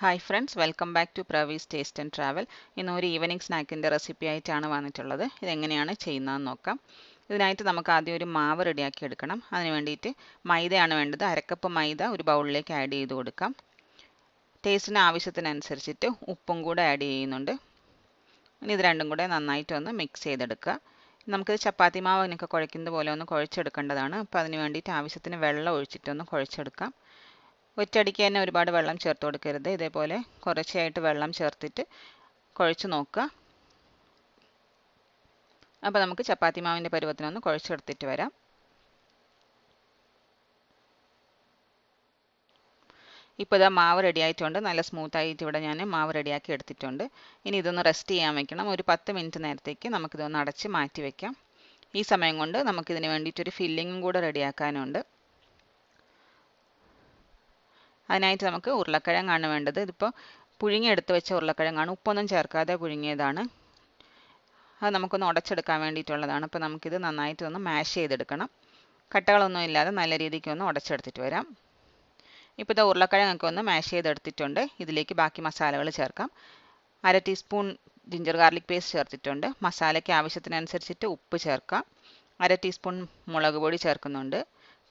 Hi friends welcome back to Pravees taste and travel ഇന്ന് ഒരു evening സ്നാക്കിന്റെ recipe ആയിട്ടാണ് വന്നിട്ടുള്ളത്. ഇതെങ്ങനെയാണ് ചെയ്യുന്നതെന്ന് നോക്കാം. ഇതിനായിട്ട് നമുക്ക് ആദ്യം ഒരു മാവ് റെഡിയാക്കി എടുക്കണം. അതിന് വേണ്ടിയിട്ട് മൈദയാണ് വേണ്ടത്. അരക്കപ്പ് മൈദ ഒരു ബൗളിലേക്ക് ആഡ് ചെയ്ത് കൊടുക്കാം. ടേസ്റ്റിന് ആവശ്യത്തിനനുസരിച്ചിട്ട് ഉപ്പും കൂടെ ആഡ് ചെയ്യുന്നുണ്ട്. ഇനി ഇത് രണ്ടും കൂടെ നന്നായിട്ടൊന്ന് മിക്സ് ചെയ്തെടുക്കുക. നമുക്കിത് ചപ്പാത്തി മാവ് മാവിനൊക്കെ കുഴയ്ക്കുന്നത് പോലെ ഒന്ന് കുഴച്ചെടുക്കേണ്ടതാണ്. അപ്പോൾ അതിന് വേണ്ടിയിട്ട് ആവശ്യത്തിന് വെള്ളം ഒഴിച്ചിട്ടൊന്ന് കുഴച്ചെടുക്കാം. ഒറ്റയടിക്ക് തന്നെ ഒരുപാട് വെള്ളം ചേർത്ത് കൊടുക്കരുത്. ഇതേപോലെ കുറച്ചായിട്ട് വെള്ളം ചേർത്തിട്ട് കുഴച്ച് നോക്കുക. അപ്പോൾ നമുക്ക് ചപ്പാത്തി മാവിന്റെ പരുവത്തിനൊന്ന് കുഴച്ചെടുത്തിട്ട് വരാം. ഇപ്പോൾ ഇതാ മാവ് റെഡി ആയിട്ടുണ്ട്. നല്ല സ്മൂത്ത് ആയിട്ട് ഇവിടെ ഞാൻ മാവ് റെഡിയാക്കി എടുത്തിട്ടുണ്ട്. ഇനി ഇതൊന്ന് റെസ്റ്റ് ചെയ്യാൻ വെക്കണം. ഒരു പത്ത് മിനിറ്റ് നേരത്തേക്ക് നമുക്കിതൊന്ന് അടച്ച് മാറ്റി വെക്കാം. ഈ സമയം കൊണ്ട് നമുക്കിതിന് വേണ്ടിയിട്ടൊരു ഫില്ലിങ്ങും കൂടെ റെഡിയാക്കാനുണ്ട് അതിനായിട്ട് നമുക്ക് ഉരുളക്കിഴങ്ങാണ് വേണ്ടത്. ഇതിപ്പോൾ പുഴുങ്ങിയെടുത്ത് വെച്ച ഉരുളക്കിഴങ്ങാണ്. ഉപ്പൊന്നും ചേർക്കാതെ പുഴുങ്ങിയതാണ്. അത് നമുക്കൊന്ന് ഉടച്ചെടുക്കാൻ വേണ്ടിയിട്ടുള്ളതാണ്. അപ്പോൾ നമുക്കിത് നന്നായിട്ടൊന്ന് മാഷ് ചെയ്തെടുക്കണം. കട്ടകളൊന്നും ഇല്ലാതെ നല്ല രീതിക്ക് ഒന്ന് ഉടച്ചെടുത്തിട്ട് വരാം. ഇപ്പോൾ ഇത് ഉരുളക്കിഴങ്ങൊക്കെ ഒന്ന് മാഷ് ചെയ്തെടുത്തിട്ടുണ്ട്. ഇതിലേക്ക് ബാക്കി മസാലകൾ ചേർക്കാം. അര ടീസ്പൂൺ ജിഞ്ചർ ഗാർലിക് പേസ്റ്റ് ചേർത്തിട്ടുണ്ട്. മസാലയ്ക്ക് ആവശ്യത്തിനനുസരിച്ചിട്ട് ഉപ്പ് ചേർക്കാം. അര ടീസ്പൂൺ മുളക് പൊടി ചേർക്കുന്നുണ്ട്.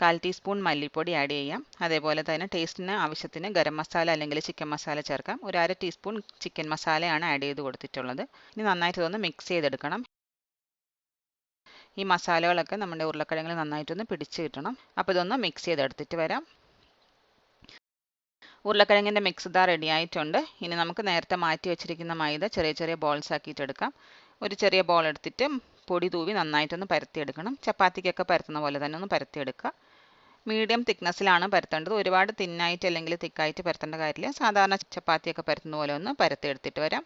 കാൽ ടീസ്പൂൺ മല്ലിപ്പൊടി ആഡ് ചെയ്യാം. അതേപോലെ തന്നെ ടേസ്റ്റിന് ആവശ്യത്തിന് ഗരം മസാല അല്ലെങ്കിൽ ചിക്കൻ മസാല ചേർക്കാം. ഒരു അര ടീസ്പൂൺ ചിക്കൻ മസാലയാണ് ആഡ് ചെയ്ത് കൊടുത്തിട്ടുള്ളത്. ഇനി നന്നായിട്ട് ഇതൊന്ന് മിക്സ് ചെയ്തെടുക്കണം. ഈ മസാലകളൊക്കെ നമ്മുടെ ഉരുളക്കിഴങ്ങിൽ നന്നായിട്ടൊന്ന് പിടിച്ച് കിട്ടണം. അപ്പോൾ ഇതൊന്ന് മിക്സ് ചെയ്തെടുത്തിട്ട് വരാം. ഉരുളക്കിഴങ്ങിന്റെ മിക്സ് ഇതാ റെഡി ആയിട്ടുണ്ട്. ഇനി നമുക്ക് നേരത്തെ മാറ്റി വെച്ചിരിക്കുന്ന മൈദ ചെറിയ ചെറിയ ബോൾസ് ആക്കിയിട്ട് എടുക്കാം. ഒരു ചെറിയ ബോൾ എടുത്തിട്ട് പൊടി തൂവി നന്നായിട്ടൊന്ന് പരത്തിയെടുക്കണം. ചപ്പാത്തിക്കൊക്കെ പരത്തുന്ന പോലെ തന്നെ ഒന്ന് പരത്തിയെടുക്കുക. മീഡിയം തിക്നെസ്സിലാണ് പരത്തേണ്ടത്. ഒരുപാട് തിന്നായിട്ട് അല്ലെങ്കിൽ തിക്കായിട്ട് പരത്തേണ്ട കാര്യമില്ല. സാധാരണ ചപ്പാത്തിയൊക്കെ പരത്തുന്ന പോലെ ഒന്ന് പരത്തിയെടുത്തിട്ട് വരാം.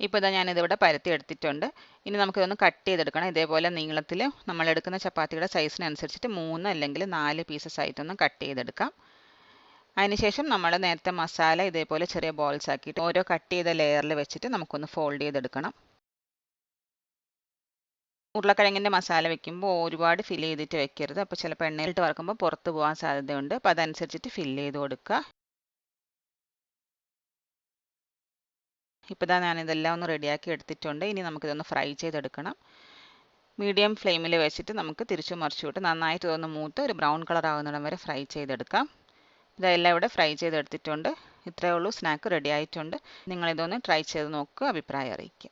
ഇപ്പോൾ ഇതാ ഞാനിതിവിടെ പരത്തി എടുത്തിട്ടുണ്ട് ഇനി നമുക്കിതൊന്ന് കട്ട് ചെയ്തെടുക്കണം. ഇതേപോലെ നീളത്തിൽ നമ്മളെടുക്കുന്ന ചപ്പാത്തിയുടെ സൈസിനനുസരിച്ചിട്ട് മൂന്ന് അല്ലെങ്കിൽ നാല് പീസസ് ആയിട്ടൊന്ന് കട്ട് ചെയ്തെടുക്കാം. അതിനുശേഷം നമ്മൾ നേരത്തെ മസാല ഇതേപോലെ ചെറിയ ബോൾസ് ആക്കിയിട്ട് ഓരോ കട്ട് ചെയ്ത ലെയറിൽ വെച്ചിട്ട് നമുക്കൊന്ന് ഫോൾഡ് ചെയ്തെടുക്കണം. ഉരുളക്കിഴങ്ങിന്റെ മസാല വെക്കുമ്പോൾ ഒരുപാട് ഫില്ല് ചെയ്തിട്ട് വെക്കരുത്. അപ്പോൾ ചിലപ്പോൾ എണ്ണയിലിട്ട് വറക്കുമ്പോൾ പുറത്ത് പോകാൻ സാധ്യതയുണ്ട്. അപ്പോൾ അതനുസരിച്ചിട്ട് ഫില്ല് ചെയ്ത് കൊടുക്കുക. ഇപ്പോൾ ഇതാ ഞാനിതെല്ലാം ഒന്ന് റെഡിയാക്കി എടുത്തിട്ടുണ്ട്. ഇനി നമുക്കിതൊന്ന് ഫ്രൈ ചെയ്തെടുക്കണം. മീഡിയം ഫ്ലെയിമിൽ വെച്ചിട്ട് നമുക്ക് തിരിച്ചു മറിച്ചു വിട്ട് നന്നായിട്ട് ഇതൊന്ന് മൂത്ത് ഒരു ബ്രൗൺ കളർ ആകുന്നിടം വരെ ഫ്രൈ ചെയ്തെടുക്കാം. ഇതെല്ലാം ഇവിടെ ഫ്രൈ ചെയ്തെടുത്തിട്ടുണ്ട്. ഇത്രയേ ഉള്ളൂ. സ്നാക്ക് റെഡി ആയിട്ടുണ്ട്. നിങ്ങളിതൊന്ന് ട്രൈ ചെയ്ത് നോക്കുക അഭിപ്രായം അറിയിക്കുക